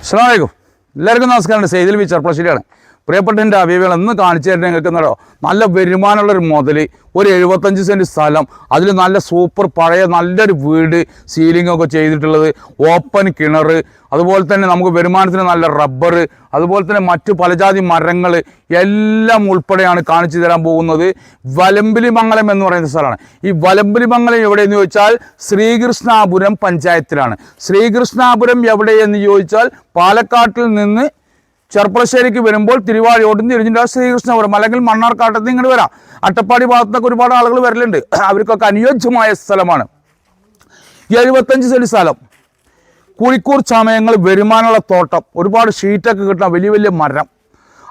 അസ്സലാമലൈക്കും എല്ലാവർക്കും നമസ്കാരം സെയ്തിൽ ബി ചെർപ്പളശ്ശേരിയാണ് പ്രിയപ്പെട്ട എന്റെ അവയവികൾ എന്ന് കാണിച്ചു നിങ്ങൾക്ക് എന്നോ നല്ല വരുമാനമുള്ള ഒരു മുതൽ ഒരു എഴുപത്തഞ്ച് സെന്റ് സ്ഥലം അതിൽ നല്ല സൂപ്പർ പഴയ നല്ലൊരു വീട് സീലിംഗ് ഒക്കെ ചെയ്തിട്ടുള്ളത് ഓപ്പൺ കിണർ അതുപോലെ തന്നെ നമുക്ക് വരുമാനത്തിന് നല്ല റബ്ബർ അതുപോലെ തന്നെ മറ്റു പലജാതി മരങ്ങൾ എല്ലാം ഉൾപ്പെടെയാണ് കാണിച്ചു തരാൻ പോകുന്നത്. വലമ്പിലി മംഗലം എന്ന് പറയുന്ന സ്ഥലമാണ്. ഈ വലമ്പിലി മംഗലം എവിടെയെന്ന് ചോദിച്ചാൽ ശ്രീകൃഷ്ണാപുരം പഞ്ചായത്തിലാണ്. ശ്രീകൃഷ്ണാപുരം എവിടെയെന്ന് ചോദിച്ചാൽ പാലക്കാട്ടിൽ നിന്ന് ചെർപ്പളശ്ശേരിക്ക് വരുമ്പോൾ തിരുവാഴിയോട്ടും തിരിഞ്ഞിട്ട് ശ്രീകൃഷ്ണപുരം അല്ലെങ്കിൽ മണ്ണാർക്കാട്ടത്ത് ഇങ്ങോട്ട് വരാം. അട്ടപ്പാടി ഭാഗത്തൊക്കെ ഒരുപാട് ആളുകൾ വരലുണ്ട്. അവർക്കൊക്കെ അനുയോജ്യമായ സ്ഥലമാണ്. എഴുപത്തഞ്ച് സെന്റ് സ്ഥലം. കുഴിക്കൂർ ചമയങ്ങൾ വരുമാനമുള്ള തോട്ടം ഒരുപാട് ഷീറ്റൊക്കെ കിട്ടുന്ന വലിയ വലിയ മരം.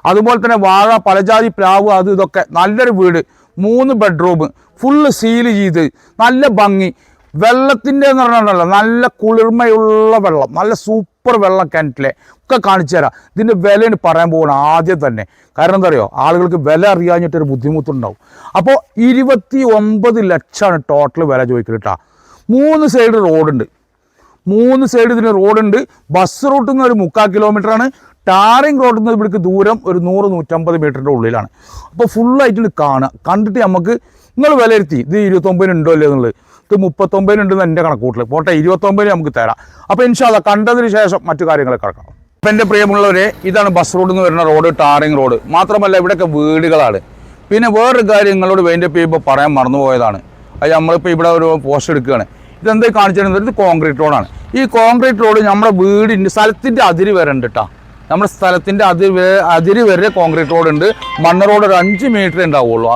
അതുപോലെ തന്നെ വാഴ പലജാതി പ്ലാവ് അത് ഇതൊക്കെ നല്ലൊരു വീട്. മൂന്ന് ബെഡ്റൂം ഫുള്ള് സീൽ ചെയ്ത് നല്ല ഭംഗി. വെള്ളത്തിന്റെ എന്ന് പറഞ്ഞാൽ നല്ല കുളിർമയുള്ള വെള്ളം നല്ല സൂപ്പർ വെള്ളം കിണറ്റിലെ. ഒക്കെ കാണിച്ചു തരാം. ഇതിന്റെ വിലയാണ് പറയാൻ പോകണം ആദ്യം തന്നെ. കാരണം എന്താ പറയുക ആളുകൾക്ക് വില അറിയാഞ്ഞിട്ടൊരു ബുദ്ധിമുട്ടുണ്ടാവും. അപ്പോൾ ഇരുപത്തി ഒമ്പത് ലക്ഷമാണ് ടോട്ടൽ വില ചോദിക്കുന്നത് കേട്ടോ മൂന്ന് സൈഡ് റോഡുണ്ട് മൂന്ന് സൈഡ് ഇതിന് റോഡുണ്ട് ബസ് റൂട്ടിൽ നിന്ന് ഒരു മുക്കാൽ കിലോമീറ്ററാണ് ടാറിങ് റോഡിൽ നിന്ന് ഇവിടേക്ക് ദൂരം ഒരു നൂറ് നൂറ്റമ്പത് മീറ്ററിന്റെ ഉള്ളിലാണ്. അപ്പോൾ ഫുള്ളായിട്ട് കാണുക. കണ്ടിട്ട് നമുക്ക് നിങ്ങൾ വിലയിരുത്തി. ഇത് ഇരുപത്തൊമ്പതിനുണ്ടോ അല്ലേ എന്നുള്ളത്. ഇത് മുപ്പത്തൊമ്പതിന് ഉണ്ടെന്ന് എന്റെ കണക്കൂട്ടിൽ പോട്ടെ ഇരുപത്തൊമ്പതിന് നമുക്ക് തരാം. അപ്പോൾ ഇൻഷാല്ല കണ്ടതിന് ശേഷം മറ്റു കാര്യങ്ങൾ കിടക്കാം. അപ്പം എന്റെ പ്രിയമുള്ളവരെ ഇതാണ് ബസ് റോഡിൽ നിന്ന് വരുന്ന റോഡ് ടാറിങ് റോഡ് മാത്രമല്ല ഇവിടെയൊക്കെ വീടുകളാണ്. പിന്നെ വേറൊരു കാര്യം നിങ്ങളോട് വേന്റെ ചെയ്യുമ്പോൾ പറയാൻ മറന്നുപോയതാണ്. അത് നമ്മളിപ്പോൾ ഇവിടെ ഒരു പോസ്റ്റ് എടുക്കുകയാണ്. ഇതെന്താ കാണിച്ചിരുന്നത്? ഇത് കോൺക്രീറ്റ് റോഡാണ് ഈ കോൺക്രീറ്റ് റോഡ് നമ്മുടെ വീടിന്റെ സ്ഥലത്തിന്റെ അതിരി വരെ ഉണ്ട് കേട്ടോ നമ്മുടെ സ്ഥലത്തിന്റെ അതിരി അതിര് വരെ കോൺക്രീറ്റ് റോഡ് ഉണ്ട്. മണ്ണ് റോഡ് ഒരു അഞ്ച് മീറ്റർ ഉണ്ടാവുള്ളൂ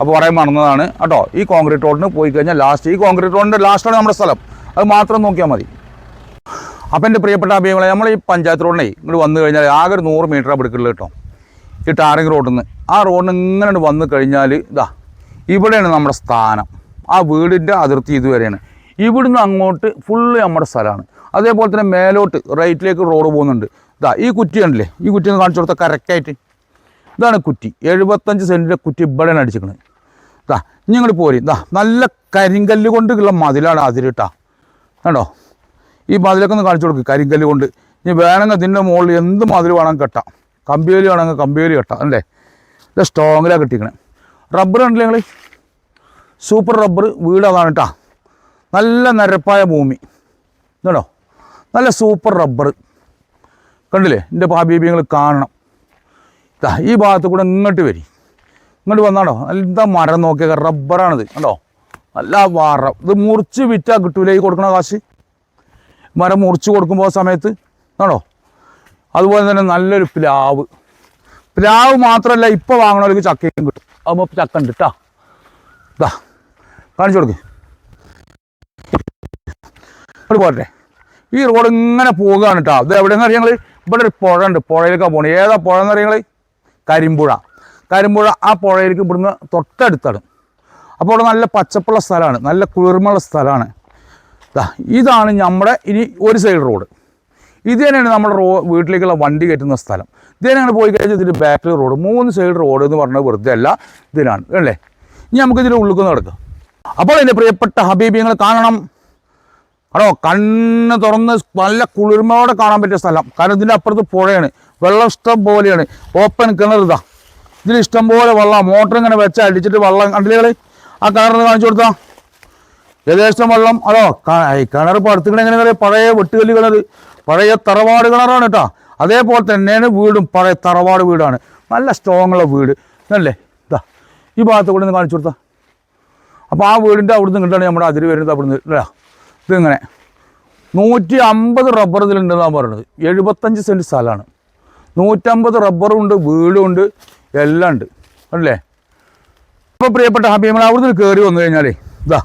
അപ്പോൾ പറയാൻ മറന്നതാണ്. കേട്ടോ ഈ കോൺക്രീറ്റ് റോഡിന് പോയി കഴിഞ്ഞാൽ ലാസ്റ്റ് ഈ കോൺക്രീറ്റ് റോഡിന്റെ ലാസ്റ്റാണ് നമ്മുടെ സ്ഥലം. അത് മാത്രം നോക്കിയാൽ മതി. അപ്പം എന്റെ പ്രിയപ്പെട്ട അഭിമുഖങ്ങളെ നമ്മൾ ഈ പഞ്ചായത്ത് റോഡിനെ ഇങ്ങോട്ട് വന്നു കഴിഞ്ഞാൽ ആകെ ഒരു നൂറ് മീറ്റർ എടുക്കുള്ളൂ കേട്ടോ. ഈ ടാറിങ് റോഡിൽ നിന്ന് ആ റോഡിന് ഇങ്ങനെ വന്നു കഴിഞ്ഞാൽ ഇതാ ഇവിടെയാണ് നമ്മുടെ സ്ഥാനം. ആ വീടിന്റെ അതിർത്തി ഇതുവരെയാണ്. ഇവിടുന്ന് അങ്ങോട്ട് ഫുള്ള് നമ്മുടെ സ്ഥലമാണ്. അതേപോലെ തന്നെ മേലോട്ട് റൈറ്റിലേക്ക് റോഡ് പോകുന്നുണ്ട്. ഇതാ ഈ കുറ്റി കണ്ടില്ലേ? ഈ കുറ്റി ഒന്ന് കാണിച്ചു കൊടുത്താൽ കറക്റ്റായിട്ട് ഇതാണ് കുറ്റി. എഴുപത്തഞ്ച് സെന്റിന്റെ കുറ്റി ഇവിടെയാണ് അടിച്ചിരിക്കുന്നത് ഇതാ ഇനി ഇങ്ങോട്ട് പോരി. ഇതാ നല്ല കരിങ്കല്ല് കൊണ്ടുള്ള മതിലാണ് അതിരിട്ടാ കണ്ടോ? ഈ മതിലൊക്കെ ഒന്ന് കാണിച്ചു കൊടുക്കും കരിങ്കല്ല് കൊണ്ട്. ഇനി വേണമെങ്കിൽ ഇതിന്റെ മുകളിൽ എന്ത് മതിൽ വേണമെങ്കിൽ കെട്ടാം. കമ്പിവേലി വേണമെങ്കിൽ കമ്പിവേലി കെട്ടാം അല്ലേ? ഇത് സ്ട്രോങ്ങിലാണ് കെട്ടിക്കണേ റബ്ബർ ഉണ്ടല്ലേ നിങ്ങൾ സൂപ്പർ റബ്ബർ വീട് അതാണ് കേട്ടോ നല്ല നിരപ്പായ ഭൂമി. ഇതാണോ നല്ല സൂപ്പർ റബ്ബർ കണ്ടില്ലേ? എന്റെ ഭാബീബി നിങ്ങൾ കാണണം. ഈ ഭാഗത്ത് കൂടെ ഇങ്ങോട്ട് വരി. ഇങ്ങോട്ട് വന്നാണോ എന്താ മരം നോക്കിയ റബ്ബറാണിത്. കണ്ടോ? നല്ല വാറ. ഇത് മുറിച്ച് വിറ്റാൽ കിട്ടൂലേ ഈ കൊടുക്കണ കാശ്? മരം മുറിച്ച് കൊടുക്കുമ്പോൾ സമയത്ത് ആണോ അതുപോലെ തന്നെ നല്ലൊരു പ്ലാവ്. പ്ലാവ് മാത്രമല്ല ഇപ്പോൾ വാങ്ങണവർക്ക് ചക്കയും കിട്ടും. അപ്പോൾ ചക്ക ഉണ്ട് കേട്ടോ കാണിച്ചു കൊടുക്ക്. ഇവിടെ പോട്ടെ ഈ റോഡ് ഇങ്ങനെ പോകുകയാണ് കേട്ടോ ഇത് എവിടെയെന്ന് അറിയാങ്ങൾ ഇവിടെ ഒരു പുഴ ഉണ്ട്. പുഴയിലേക്കാണ് പോകണത് ഏതാ പുഴ എന്ന് കരിമ്പുഴ. കരിമ്പുഴ ആ പുഴയിലേക്ക് ഇവിടുന്ന് തൊട്ടടുത്താണ്. അപ്പോൾ അവിടെ നല്ല പച്ചപ്പുള്ള സ്ഥലമാണ്. നല്ല കുളിർമയുള്ള സ്ഥലമാണ്. ഇതാണ് നമ്മുടെ ഇനി ഒരു സൈഡ് റോഡ് ഇത് തന്നെയാണ് നമ്മുടെ റോ വീട്ടിലേക്കുള്ള വണ്ടി കയറ്റുന്ന സ്ഥലം. ഇത് തന്നെ പോയി കഴിഞ്ഞാൽ ഇതിന്റെ ബാക്കിൽ റോഡ് മൂന്ന് സൈഡ് റോഡ് എന്ന് പറഞ്ഞാൽ വെറുതെ അല്ല ഇതിനാണ് അല്ലേ? ഇനി നമുക്ക് ഇതിന്റെ ഉള്ളിൽ നടക്കാം. അപ്പോൾ എന്റെ പ്രിയപ്പെട്ട ഹബീബിയങ്ങൾ കാണണം. ആണോ കണ്ണ് തുറന്ന് നല്ല കുളിർമയോടെ കാണാൻ പറ്റിയ സ്ഥലം. കാരണം ഇതിന്റെ അപ്പുറത്ത് പുഴയാണ്. വെള്ളം ഇഷ്ടം പോലെയാണ്. ഓപ്പൺ കിണർ ഇതാ. ഇതിൽ ഇഷ്ടം പോലെ വെള്ളം മോട്ടർ ഇങ്ങനെ വെച്ച അടിച്ചിട്ട് വെള്ളം കണ്ടില്ലേ ആ കിണറിന് കാണിച്ചു കൊടുത്താ. ഏകദേശം വെള്ളം അതോ കിണർ പടുത്തുകൾ എങ്ങനെ പറയാം പഴയ വെട്ടുകല്ല് കിണർ പഴയ തറവാട് കിണറാണ് കേട്ടോ. അതേപോലെ തന്നെയാണ് വീടും. പഴയ തറവാട് വീടാണ്. നല്ല സ്ട്രോങ് ഉള്ള വീട്. അല്ലേ ഇതാ. ഈ ഭാഗത്ത് കൂടെ ഒന്ന് കാണിച്ചു കൊടുത്താ. അപ്പോൾ ആ വീടിന്റെ അവിടുന്ന് ഇങ്ങോട്ടാണ് നമ്മുടെ അതിര് വരുന്നത് അവിടുന്ന്. അല്ലേ ഇതിങ്ങനെ. നൂറ്റി അമ്പത് റബ്ബർ ഇതിലുണ്ടെന്നാണ് പറയുന്നത് എഴുപത്തഞ്ച് സെന്റ് സ്ഥലമാണ്. നൂറ്റമ്പത് റബ്ബറും ഉണ്ട് വീടും ഉണ്ട് എല്ലാം ഉണ്ട്. അല്ലേ? ഇപ്പോൾ പ്രിയപ്പെട്ട ഹബീമൾ അവിടുന്ന് കയറി വന്നു കഴിഞ്ഞാലേ ഇതാ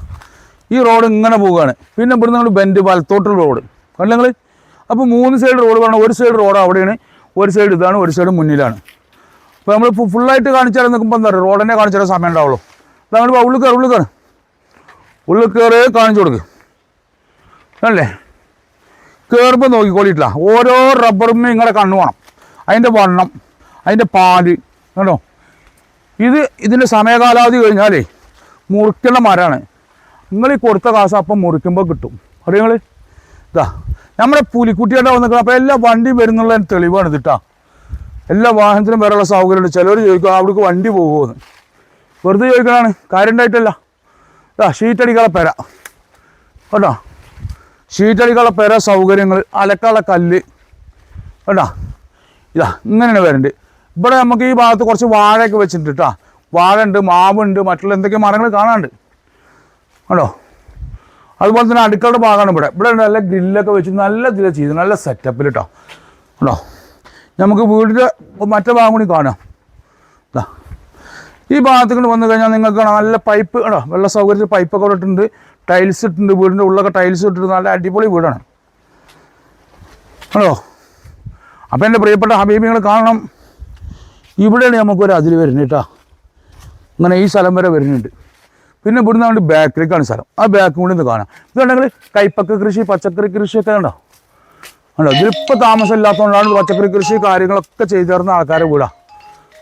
ഈ റോഡ് ഇങ്ങനെ പോവുകയാണ്. പിന്നെ ഇവിടുന്ന് നമ്മൾ ബെൻഡ് വലത്തോട്ടുള്ള റോഡ്. കണ്ടു നിങ്ങൾ അപ്പോൾ മൂന്ന് സൈഡ് റോഡ് പറഞ്ഞാൽ ഒരു സൈഡ് റോഡ് അവിടെയാണ് ഒരു സൈഡ് ഇതാണ് ഒരു സൈഡ് മുന്നിലാണ്. അപ്പോൾ നമ്മൾ ഫുള്ളായിട്ട് കാണിച്ചാൽ നിൽക്കുമ്പോൾ എന്താ പറയുക റോഡിനെ കാണിച്ചാൽ സമയം ഉണ്ടാവുള്ളൂ. അതങ്ങനെ ഉള്ളിൽ കയറി ഉള്ളിൽ കയറി ഉള്ളിൽ കയറി കാണിച്ചു കൊടുക്ക്. അല്ലേ? കയറുമ്പോൾ നോക്കിക്കോളിയിട്ടില്ല. ഓരോ റബ്ബറും നിങ്ങളുടെ കണ്ണു വേണം അതിന്റെ വണ്ണം അതിന്റെ പാൽ കേട്ടോ ഇത് ഇതിന്റെ സമയകാലാവധി കഴിഞ്ഞാലേ മുറിക്കുന്ന മരമാണ് നിങ്ങൾ ഈ കൊടുത്ത കാശ് അപ്പം മുറിക്കുമ്പോൾ കിട്ടും. അറിയോ നിങ്ങൾ ഇതാ നമ്മുടെ പുലിക്കുട്ടിയുടെ വന്നിട്ട് അപ്പോൾ എല്ലാ വണ്ടിയും വരുന്നുള്ള തെളിവാണ് ഇതിട്ടാ എല്ലാ വാഹനത്തിനും വരെയുള്ള സൗകര്യമുണ്ട്. ചിലർ ചോദിക്കും അവിടേക്ക് വണ്ടി പോകുമെന്ന് വെറുതെ ചോദിക്കണതാണ്. കാര്യം ഉണ്ടായിട്ടല്ല ഇതാ ഷീറ്റടിക്കാളെ പെര. കേട്ടോ ഷീറ്റടിക്കാളെ പേര സൗകര്യങ്ങൾ അലക്കാളെ കല്ല്. കേട്ടാ ഇതാ ഇങ്ങനെയാണ് വരുന്നുണ്ട് ഇവിടെ നമുക്ക് ഈ ഭാഗത്ത് കുറച്ച് വാഴയൊക്കെ വെച്ചിട്ടുണ്ട് കേട്ടോ. വാഴ ഉണ്ട് മാവുണ്ട് മറ്റുള്ള എന്തൊക്കെ മരങ്ങൾ കാണാനുണ്ട്. കേട്ടോ അതുപോലെ തന്നെ അടുക്കളയുടെ ഭാഗമാണ് ഇവിടെ. ഇവിടെ നല്ല ഗ്രില്ലൊക്കെ വെച്ച് നല്ല ഇതിൽ ചെയ്ത് നല്ല സെറ്റപ്പിൽ കേട്ടോ. കേട്ടോ നമുക്ക് വീടിന്റെ മറ്റേ ഭാഗം കൂടി കാണാം. ഇതാ. ഈ ഭാഗത്തേക്ക് വന്നു കഴിഞ്ഞാൽ നിങ്ങൾക്ക് നല്ല പൈപ്പ് കേട്ടോ വെള്ള സൗകര്യത്തിൽ പൈപ്പൊക്കെ ഇട്ടിട്ടുണ്ട്. ടൈൽസ് ഇട്ടിട്ടുണ്ട് വീടിന്റെ ഉള്ളൊക്കെ ടൈൽസ് ഇട്ടിട്ട് നല്ല അടിപൊളി വീടാണ്. ഹലോ അപ്പോൾ എന്റെ പ്രിയപ്പെട്ട ഹബീബിങ്ങൾ കാണണം. ഇവിടെയാണ് നമുക്കൊരു അതിൽ വരുന്നത് കേട്ടോ അങ്ങനെ ഈ സ്ഥലം വരെ വരുന്നുണ്ട്. പിന്നെ ഇവിടുന്ന് അങ്ങോട്ട് ബാക്കിലേക്കാണ് സ്ഥലം. ആ ബാക്കും കൂടി ഒന്ന് കാണാം. ഇതുണ്ടെങ്കിൽ കൈപ്പക്ക കൃഷി പച്ചക്കറി കൃഷിയൊക്കെ ഉണ്ടോ ഉണ്ടോ ഇതിലിപ്പോൾ താമസം ഇല്ലാത്തതുകൊണ്ടാണ് പച്ചക്കറി കൃഷി കാര്യങ്ങളൊക്കെ ചെയ്തു തരുന്ന ആൾക്കാരെ വീടാ.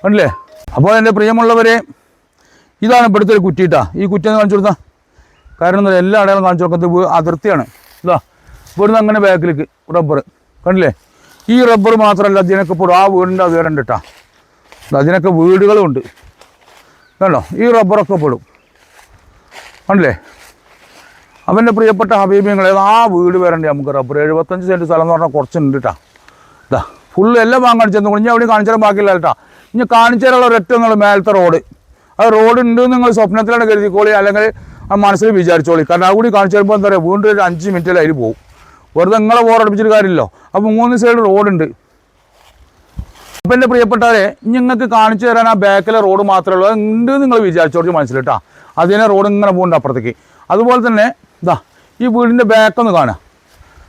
കണ്ടില്ലേ? അപ്പോൾ എന്റെ പ്രിയമുള്ളവരെ ഇതാണ് ഇവിടുത്തെ ഒരു കുറ്റിയിട്ടാ ഈ കുറ്റി ഒന്ന് കാണിച്ചു കൊടുത്താൽ കാരണം എന്താ എല്ലാ അടയാളം കാണിച്ചു നോക്കുന്നത് അതിർത്തിയാണ്. ഇതാ ഇവിടുന്ന് അങ്ങനെ ബാക്കിലേക്ക് റബ്ബർ കണ്ടില്ലേ? ഈ റബ്ബർ മാത്രമല്ല അതിനൊക്കെ ഇപ്പോൾ ആ വീടിന്റെ അത് വരണ്ട് കേട്ടാ അതിനൊക്കെ വീടുകളും ഉണ്ട് കണ്ടോ? ഈ റബ്ബറൊക്കെ പെടും. കണ്ടില്ലേ? അവന്റെ പ്രിയപ്പെട്ട ഹബീബിങ്ങളെ ആ വീട് വരണ്ടേ നമുക്ക് റബ്ബർ എഴുപത്തഞ്ച് സെന്റ് സ്ഥലം എന്ന് പറഞ്ഞാൽ കുറച്ചുണ്ട് കേട്ടാ ഇതാ ഫുള്ള് എല്ലാം വാങ്ങാൻ ചെന്നു ഇനി അവിടെ കാണിച്ചാലും ബാക്കിയില്ല കേട്ടാ ഇനി കാണിച്ചാലുള്ള ഒരൊറ്റ നിങ്ങൾ മേലത്തെ റോഡ് ആ റോഡ് ഉണ്ട് നിങ്ങൾ സ്വപ്നത്തിലാണ് കരുതിക്കോളി. അല്ലെങ്കിൽ ആ മനസ്സിൽ വിചാരിച്ചോളി. കാരണം ആ കൂടി കാണിച്ചു തരുമ്പോൾ എന്താ പറയുക വീണ്ടും ഒരു അഞ്ച് മിനിറ്റിൽ അതിൽ പോകും വെറുതെ നിങ്ങളെ ബോറടിപ്പിച്ചിട്ട് കാര്യമില്ലല്ലോ. അപ്പോൾ മൂന്ന് സൈഡ് റോഡുണ്ട് അപ്പം എന്റെ പ്രിയപ്പെട്ടവരെ നിങ്ങൾക്ക് കാണിച്ചു തരാൻ ആ ബാക്കിലെ റോഡ് മാത്രമേ ഉള്ളൂ. അത് ഉണ്ട് നിങ്ങൾ വിചാരിച്ചോളൂ മനസ്സിലിട്ടാ അതിനെ റോഡ് ഇങ്ങനെ പോകുന്നുണ്ട് അപ്പുറത്തേക്ക്. അതുപോലെ തന്നെ ഇതാ ഈ വീടിന്റെ ബാക്കൊന്ന് കാണുക.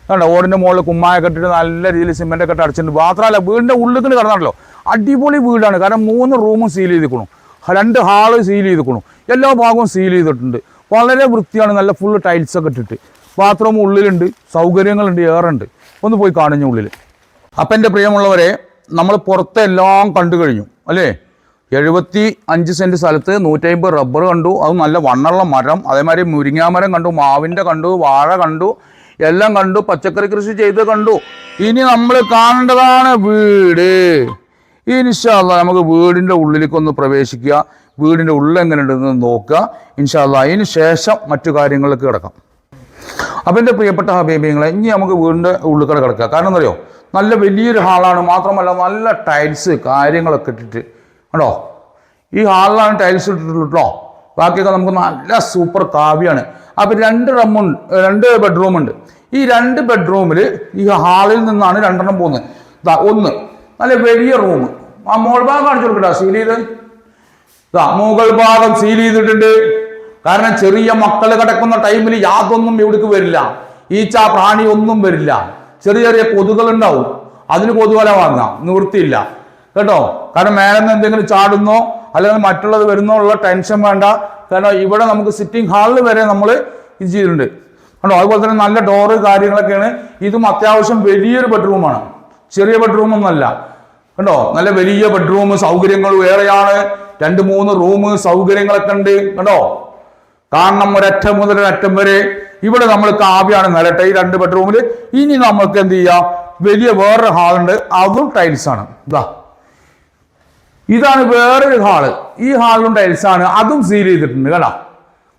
കണ്ടോ ഓടിന്റെ മുകളിൽ കുമ്മായ കെട്ടിട്ട് നല്ല രീതിയിൽ സിമെന്റ് ഒക്കെ ഇട്ട് അടച്ചിട്ടുണ്ട്. മാത്രമല്ല വീടിന്റെ ഉള്ളിൽ കിടന്നാണല്ലോ. അടിപൊളി വീടാണ്. കാരണം മൂന്ന് റൂമും സീൽ ചെയ്തിക്കണു രണ്ട് ഹാൾ സീൽ ചെയ്തിക്കണു എല്ലാ ഭാഗവും സീൽ ചെയ്തിട്ടുണ്ട്. വളരെ വൃത്തിയാണ് നല്ല ഫുള്ള് ടൈൽസ് ഒക്കെ ഇട്ടിട്ട്. ബാത്റൂം ഉള്ളിലുണ്ട് സൗകര്യങ്ങളുണ്ട് ഏറുണ്ട് ഒന്ന് പോയി കാണുന്ന ഉള്ളിൽ അപ്പം എന്റെ പ്രിയമുള്ളവരെ നമ്മൾ പുറത്തെല്ലാം കണ്ടു കഴിഞ്ഞു അല്ലേ? എഴുപത്തി അഞ്ച് സെന്റ് സ്ഥലത്ത് നൂറ്റമ്പത് റബ്ബർ കണ്ടു അത് നല്ല വണ്ണുള്ള മരം അതേമാതിരി മുരിങ്ങാമരം കണ്ടു മാവിന്റെ കണ്ടു വാഴ കണ്ടു എല്ലാം കണ്ടു പച്ചക്കറി കൃഷി ചെയ്ത് കണ്ടു. ഇനി നമ്മൾ കാണേണ്ടതാണ് വീട്. ഇൻഷാല്ല നമുക്ക് വീടിന്റെ ഉള്ളിലേക്ക് ഒന്ന് പ്രവേശിക്കുക. വീടിന്റെ ഉള്ളിൽ എങ്ങനെ ഉണ്ടെന്ന് നോക്കുക. ഇൻഷാല്ല അതിന് ശേഷം മറ്റു കാര്യങ്ങളിലേക്ക് കിടക്കാം. അപ്പം എന്റെ പ്രിയപ്പെട്ട ഹബീബിങ്ങളെ ഇനി നമുക്ക് വീടിന്റെ ഉള്ളിൽ കൂടെ കിടക്കുക കാരണം എന്തറിയോ നല്ല വലിയൊരു ഹാളാണ്. മാത്രമല്ല നല്ല ടൈൽസ് കാര്യങ്ങളൊക്കെ ഇട്ടിട്ട്. കേട്ടോ ഈ ഹാളിലാണ് ടൈൽസ് ഇട്ടിട്ടുള്ളൂ. ബാക്കിയൊക്കെ നമുക്ക് നല്ല സൂപ്പർ കാവ്യാണ്. അപ്പം രണ്ട് റമ്മുണ്ട് രണ്ട് ബെഡ്റൂമുണ്ട് ഈ രണ്ട് ബെഡ്റൂമിൽ ഈ ഹാളിൽ നിന്നാണ് രണ്ടെണ്ണം പോകുന്നത്. ഒന്ന് നല്ല വലിയ റൂം ആ മോൾ ഭാഗം കാണിച്ചു കൊടുക്കട്ടോ ദാ മുകൾ ഭാഗം സീൽ ചെയ്തിട്ടുണ്ട്. കാരണം ചെറിയ മക്കൾ കിടക്കുന്ന ടൈമിൽ യാതൊന്നും ഇവിടേക്ക് വരില്ല. ഈച്ച പ്രാണി ഒന്നും വരില്ല. ചെറിയ ചെറിയ കൊതുകൾ ഉണ്ടാവും. അതിന് കൊതുകല വാങ്ങാം നിവൃത്തിയില്ല. കേട്ടോ? കാരണം മേലെന്ന് എന്തെങ്കിലും ചാടുന്നോ അല്ലെങ്കിൽ മറ്റുള്ളത് വരുന്നോ ഉള്ള ടെൻഷൻ വേണ്ട. കാരണം ഇവിടെ നമുക്ക് സിറ്റിംഗ് ഹാളിൽ വരെ നമ്മൾ ഇത് ചെയ്തിട്ടുണ്ട്. കണ്ടോ? അതുപോലെ തന്നെ നല്ല ഡോറ് കാര്യങ്ങളൊക്കെയാണ്. ഇതും അത്യാവശ്യം വലിയൊരു ബെഡ്റൂമാണ് ചെറിയ ബെഡ്റൂം ഒന്നല്ല കണ്ടോ? നല്ല വലിയ ബെഡ്റൂം സൗകര്യങ്ങൾ വേറെയാണ്. രണ്ട് മൂന്ന് റൂം സൗകര്യങ്ങളൊക്കെ ഉണ്ട്. കണ്ടോ? കാരണം ഒരറ്റം മുതൽ ഒരറ്റം വരെ ഇവിടെ നമ്മൾ കാവ്യാണ് നിലട്ടെ ഈ രണ്ട് ബെഡ്റൂമിൽ ഇനി നമുക്ക് എന്ത് ചെയ്യാം? വലിയ വേറൊരു ഹാളുണ്ട് അതും ടൈൽസ് ആണ്. ഇതാ ഇതാണ് വേറൊരു ഹാൾ ഈ ഹാളിലും ടൈൽസ് ആണ്. അതും സീൽ ചെയ്തിട്ടുണ്ട്. കേട്ടോ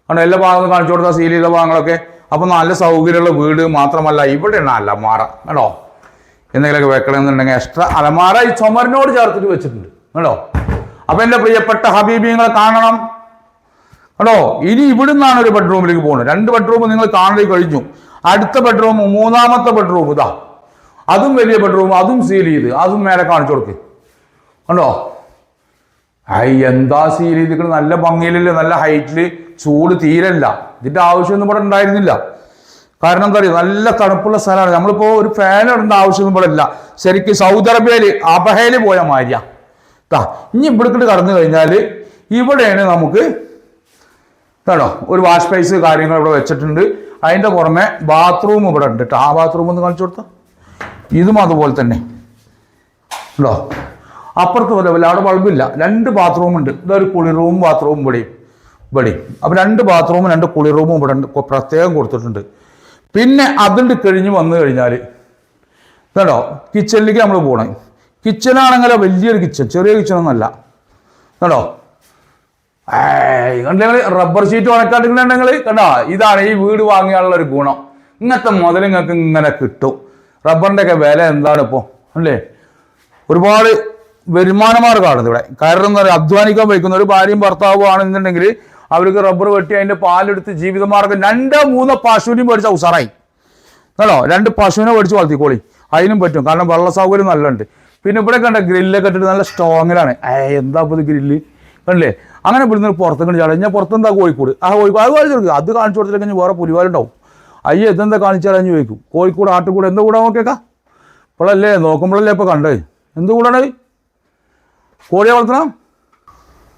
കാരണം എല്ലാ ഭാഗങ്ങളും കാണിച്ചു കൊടുത്താൽ സീൽ ചെയ്ത ഭാഗങ്ങളൊക്കെ. അപ്പൊ നല്ല സൗകര്യമുള്ള വീട് മാത്രമല്ല ഇവിടെയാണ് അലമാറ കേട്ടോ എന്തെങ്കിലുമൊക്കെ വെക്കണമെന്നുണ്ടെങ്കിൽ എക്സ്ട്രാ അലമാറ ഈ ചുമരിനോട് ചേർത്തിട്ട് വെച്ചിട്ടുണ്ട്. കേട്ടോ അപ്പൊ എന്റെ പ്രിയപ്പെട്ട ഹബീബിങ്ങളെ കാണണം. കേട്ടോ ഇനി ഇവിടുന്നാണ് ഒരു ബെഡ്റൂമിലേക്ക് പോകുന്നത്. രണ്ട് ബെഡ്റൂം നിങ്ങൾ കാണലേ കഴിഞ്ഞു. അടുത്ത ബെഡ്റൂം മൂന്നാമത്തെ ബെഡ്റൂം ഇതാ. അതും വലിയ ബെഡ്റൂം അതും സീൽ ചെയ്ത്. അതും മേലെ കാണിച്ചു കൊടുക്ക്. കണ്ടോ? ഐ എന്താ സീൽ ചെയ്തിരിക്കുന്നത് നല്ല ഭംഗിയിലല്ലേ? നല്ല ഹൈറ്റിൽ ചൂട് തീരല്ല. ഇതിന്റെ ആവശ്യമൊന്നും ഇവിടെ ഉണ്ടായിരുന്നില്ല. കാരണം എന്താ പറയുക നല്ല തണുപ്പുള്ള സ്ഥലമാണ്. നമ്മളിപ്പോ ഒരു ഫാൻ ഇടേണ്ട ആവശ്യമൊന്നും ഇവിടെ ഇല്ല. ശരിക്കും സൗദി അറേബ്യയിൽ അബഹയിൽ പോയ മാതിരിയാ. ദാ ഇനി ഇവിടേക്കിട്ട് കടന്നു കഴിഞ്ഞാൽ ഇവിടെയാണ് നമുക്ക് കേട്ടോ ഒരു വാഷ് പൈസ് കാര്യങ്ങൾ ഇവിടെ വെച്ചിട്ടുണ്ട്. അതിന്റെ പുറമെ ബാത്റൂം ഇവിടെ ഉണ്ട് കേട്ടോ ആ ബാത്റൂം ഒന്ന് കാണിച്ചു കൊടുത്താൽ ഇതും അതുപോലെ തന്നെ. ഉണ്ടോ അപ്പുറത്ത് പോലെ പോലെ അവിടെ ബൾബില്ല രണ്ട് ബാത്റൂം ഉണ്ട്. ഇതൊരു കുളി റൂം ബാത്റൂം ഇവിടെയും. ഇവിടെയും. അപ്പം രണ്ട് ബാത്റൂമും രണ്ട് കുളി റൂമും ഇവിടെ ഉണ്ട്. പ്രത്യേകം കൊടുത്തിട്ടുണ്ട്. പിന്നെ അതിന്റെ കഴിഞ്ഞ് വന്നു കഴിഞ്ഞാൽ കേട്ടോ കിച്ചണിലേക്ക് നമ്മൾ പോകണം കിച്ചണാണെങ്കിലോ വലിയൊരു കിച്ചൺ ചെറിയ കിച്ചണൊന്നല്ല കേട്ടോ കണ്ടെങ്കിൽ റബ്ബർ ഷീറ്റ് ഉണക്കാട്ടിട്ടുണ്ടെങ്കിൽ കണ്ടോ? ഇതാണ് ഈ വീട് വാങ്ങിയാലുള്ള ഒരു ഗുണം. ഇങ്ങനത്തെ മുതൽ നിങ്ങൾക്ക് ഇങ്ങനെ കിട്ടും. റബ്ബറിന്റെ ഒക്കെ വില എന്താണ് ഇപ്പോൾ അല്ലേ? ഒരുപാട് വരുമാന മാർഗമാണ് ഇവിടെ. കാരണം എന്താ പറയുക? അധ്വാനിക്കാൻ വയ്ക്കുന്ന ഒരു ഭാര്യയും ഭർത്താവും ആണെന്നുണ്ടെങ്കിൽ അവർക്ക് റബ്ബർ വെട്ടി അതിന്റെ പാലെടുത്ത് ജീവിതമാർഗം രണ്ടോ മൂന്നോ പശുവിനെയും മേടിച്ച ഉസാറായി. കേട്ടോ രണ്ട് പശുവിനെ മേടിച്ച് വളർത്തിക്കോളി. അതിനും പറ്റും. കാരണം വെള്ള സൗകര്യം നല്ലുണ്ട് പിന്നെ ഇവിടെ കണ്ട ഗ്രില്ലൊക്കെ ഇട്ടിട്ട് നല്ല സ്ട്രോങ്ങിലാണ് ഏ എന്താ ഇപ്പോൾ ഇത് ഗ്രില്ല് കണ്ടില്ലേ? അങ്ങനെ ഇവിടുന്ന് പുറത്തേക്ക് ചാടാം. ഞാൻ പുറത്തെന്താ കോഴിക്കോട്? ആ കോഴിക്കോട് അത് കാണിച്ചു കൊടുക്കുക അത് കാണിച്ചു കൊടുത്തിട്ട് വേറെ പുലിവാലുണ്ടാവും. അയ്യോ ഇതെന്താ കാണിച്ചാലും ചോദിക്കും. കോഴിക്കോട് ആട്ടുകൂടെ എന്താ കൂടാ നോക്കിയേക്കാം? ഇപ്പോഴല്ലേ നോക്കുമ്പോഴല്ലേ ഇപ്പോൾ കണ്ടേ എന്ത് കൂടാണ് കോഴിയെ വളർത്തണം?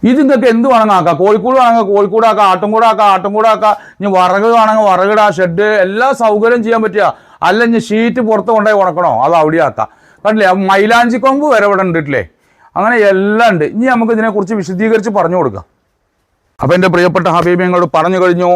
ഇത് എന്ത് വേണമെങ്കിൽ ആക്കാം കോഴിക്കോട് വേണമെങ്കിൽ കോഴിക്കോട് ആക്കാം ആട്ടുംകൂടെ ആക്കാം ആട്ടുംകൂടെ ആക്കാം. ഇനി വറക് വേണമെങ്കിൽ വറകിടാം ഷെഡ് എല്ലാ സൗകര്യം ചെയ്യാൻ പറ്റുക അല്ല ഇനി ഷീറ്റ് പുറത്ത് കൊണ്ടുപോയി ഉണക്കണോ? അത് അവിടെ ആക്കാം കണ്ടില്ലേ? മൈലാഞ്ചി കൊമ്പ് വരെ ഇവിടെ ഉണ്ടിട്ടില്ലേ അങ്ങനെ എല്ലാം ഉണ്ട്. ഇനി നമുക്ക് ഇതിനെക്കുറിച്ച് വിശദീകരിച്ച് പറഞ്ഞു കൊടുക്കാം. അപ്പോൾ എന്റെ പ്രിയപ്പെട്ട ഹബീബിയങ്ങളോട് പറഞ്ഞു കഴിഞ്ഞു.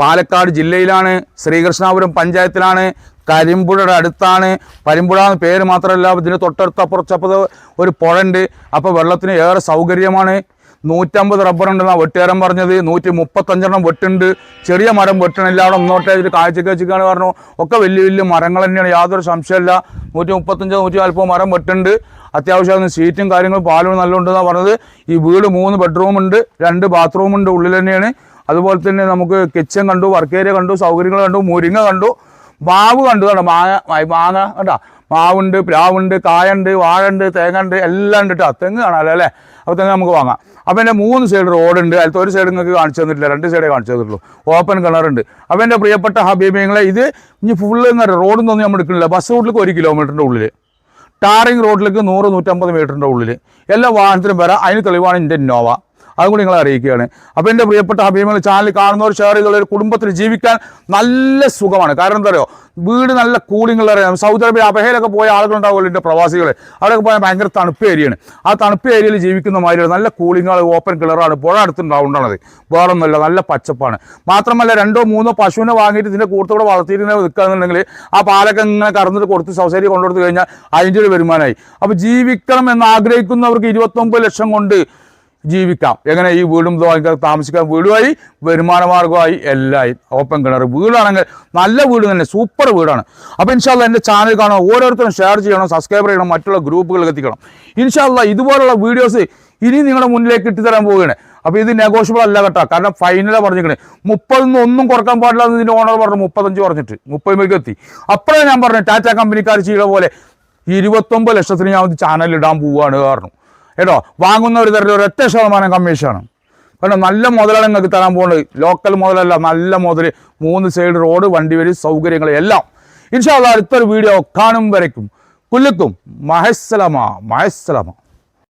പാലക്കാട് ജില്ലയിലാണ് ശ്രീകൃഷ്ണാപുരം പഞ്ചായത്തിലാണ് കരിമ്പുഴയുടെ അടുത്താണ്. പരിമ്പുഴ എന്ന പേര് മാത്രമല്ല ഇതിന് തൊട്ടടുത്ത് അപ്പുറച്ചപ്പുറത്ത് ഒരു ഉണ്ട്. അപ്പോൾ വെള്ളത്തിന് ഏറെ സൗകര്യമാണ്. നൂറ്റമ്പത് റബ്ബറുണ്ടെന്നാണ് വെട്ടുകാരൻ പറഞ്ഞത്. നൂറ്റി മുപ്പത്തഞ്ചെണ്ണം വെട്ടുണ്ട്. ചെറിയ മരം വെട്ടണില്ല. അവിടെ ഒന്നോട്ടെ ഇതിൽ കാഴ്ച വെച്ചിക്കാണ് പറഞ്ഞു ഒക്കെ വലിയ വലിയ മരങ്ങൾ തന്നെയാണ്. യാതൊരു സംശയമില്ല നൂറ്റി മുപ്പത്തഞ്ച് നൂറ്റി നാൽപ്പത് മരം വെട്ടുണ്ട്. അത്യാവശ്യം സീറ്റും കാര്യങ്ങളും പാലും നല്ല ഉണ്ടെന്നാണ് പറഞ്ഞത്. ഈ വീട് മൂന്ന് ബെഡ്റൂം ഉണ്ട്. രണ്ട് ബാത്റൂം ഉണ്ട് ഉള്ളിൽ തന്നെയാണ്. അതുപോലെ തന്നെ നമുക്ക് കിച്ചൺ കണ്ടു വർക്ക് ഏരിയ കണ്ടു സൗകര്യങ്ങൾ കണ്ടു മുരിങ്ങ കണ്ടു മാവ് കണ്ടു. കേട്ടോ മാങ്ങ മാങ്ങ കേട്ടോ മാവുണ്ട് പ്ലാവുണ്ട് കായുണ്ട് ഉണ്ട് തേങ്ങ ഉണ്ട് എല്ലാം ഉണ്ട് കേട്ടോ തെങ്ങ് കാണാമല്ലോ അല്ലേ? അപ്പോൾ തെങ്ങ് നമുക്ക് വാങ്ങാം. അപ്പോൾ എന്റെ മൂന്ന് സൈഡ് റോഡുണ്ട് അതിലത്തെ ഒരു സൈഡ് നിങ്ങൾക്ക് കാണിച്ചു തന്നിട്ടില്ല. രണ്ട് സൈഡേ കാണിച്ചു തന്നിട്ടുള്ളൂ. ഓപ്പൺ കിണറുണ്ട് അപ്പോൾ എന്റെ പ്രിയപ്പെട്ട ഹബീബിങ്ങളെ ഇത് ഇനി ഫുള്ള് എന്ന് പറയുക റോഡൊന്നും നമ്മൾ എടുക്കുന്നില്ല. ബസ് റൂട്ടിലേക്ക് ഒരു കിലോമീറ്ററിന്റെ ഉള്ളിൽ ടാറിങ് റോഡിലേക്ക് നൂറ് നൂറ്റമ്പത് മീറ്ററിന്റെ ഉള്ളിൽ എല്ലാ വാഹനത്തിനും വരാം. അതിന് തെളിവാണ് എന്റെ ഇന്നോവ അതും കൂടി നിങ്ങളെ അറിയിക്കുകയാണ്. അപ്പോൾ എന്റെ പ്രിയപ്പെട്ട അഭിമുഖങ്ങൾ ചാനൽ കാണുന്നവർ ഷെയർ ചെയ്തുള്ള ഒരു കുടുംബത്തിൽ ജീവിക്കാൻ നല്ല സുഖമാണ്. കാരണം എന്താ പറയുക വീട് നല്ല അറിയാം സൗദി അറേബ്യ അബഹയിലൊക്കെ പോയ ആളുകളുണ്ടാവുമല്ലോ എന്റെ പ്രവാസികൾ അവിടെയൊക്കെ പോയാൽ ഭയങ്കര തണുപ്പ് ഏരിയയാണ് ആ തണുപ്പ് ഏരിയയിൽ ജീവിക്കുന്ന മാതിരി നല്ല കൂളിംഗ് ഓപ്പൺ കിളറാണ് പുഴ അടുത്തുണ്ടാവുണ്ടാണത് വേറെ ഒന്നുമല്ല നല്ല പച്ചപ്പാണ്. മാത്രമല്ല രണ്ടോ മൂന്നോ പശുവിനെ വാങ്ങിയിട്ട് ഇതിന്റെ കൂട്ടത്തോടെ വളർത്തിയിട്ട് നിൽക്കുകയെന്നുണ്ടെങ്കിൽ ആ പാലൊക്കെ ഇങ്ങനെ കറന്നിട്ട് കൊടുത്ത് സൗസരി കൊണ്ടുകൊടുത്ത് കഴിഞ്ഞാൽ അതിന്റെ ഒരു വരുമാനമായി. അപ്പോൾ ജീവിക്കണം എന്ന് ആഗ്രഹിക്കുന്നവർക്ക് ഇരുപത്തൊമ്പത് ലക്ഷം കൊണ്ട് ജീവിക്കാം. എങ്ങനെ ഈ വീടും താമസിക്കാൻ വീടുമായി? വരുമാന മാർഗമായി എല്ലായി. ഓപ്പൺ കിണർ വീടാണെങ്കിൽ നല്ല വീട് തന്നെ സൂപ്പർ വീടാണ്. അപ്പോൾ ഇൻഷാല്ല എന്റെ ചാനൽ കാണാൻ ഓരോരുത്തരും ഷെയർ ചെയ്യണം സബ്സ്ക്രൈബ് ചെയ്യണം മറ്റുള്ള ഗ്രൂപ്പുകളിൽ എത്തിക്കണം. ഇൻഷാല്ല ഇതുപോലുള്ള വീഡിയോസ് ഇനി നിങ്ങളുടെ മുന്നിലേക്ക് ഇട്ടുതരാൻ പോവുകയാണ്. അപ്പോൾ ഇത് നെഗോഷ്യബിൾ അല്ല കേട്ടോ. കാരണം ഫൈനലാണ് പറഞ്ഞിരിക്കണേ. നിന്ന് ഒന്നും കുറയ്ക്കാൻ പാടില്ല എന്ന് ഇതിന്റെ ഓണർ പറഞ്ഞു മുപ്പത്തഞ്ച് പറഞ്ഞിട്ട്. മുപ്പതിലേക്ക് എത്തി. അപ്പോഴേ ഞാൻ പറഞ്ഞു ടാറ്റ കമ്പനിക്കാർ ചെയ്യുന്ന പോലെ ഇരുപത്തൊമ്പത് ലക്ഷത്തിന് ഞാൻ ചാനലിടാൻ പോവുകയാണ് കാരണം കേട്ടോ? വാങ്ങുന്ന ഒരു തരത്തിൽ ശതമാനം കമ്മീഷനാണ് കാരണം നല്ല മുതലാണ് നിങ്ങൾക്ക് തരാൻ പോകുന്നത്. ലോക്കൽ മുതലല്ല നല്ല മുതൽ. മൂന്ന് സൈഡ് റോഡ് വണ്ടി വരി സൗകര്യങ്ങൾ എല്ലാം. ഇൻഷാല്ല അടുത്തൊരു വീഡിയോ കാണും വരയ്ക്കും. കുല്ലുക്കും മഹസ്സലമ മഹസ്സലമ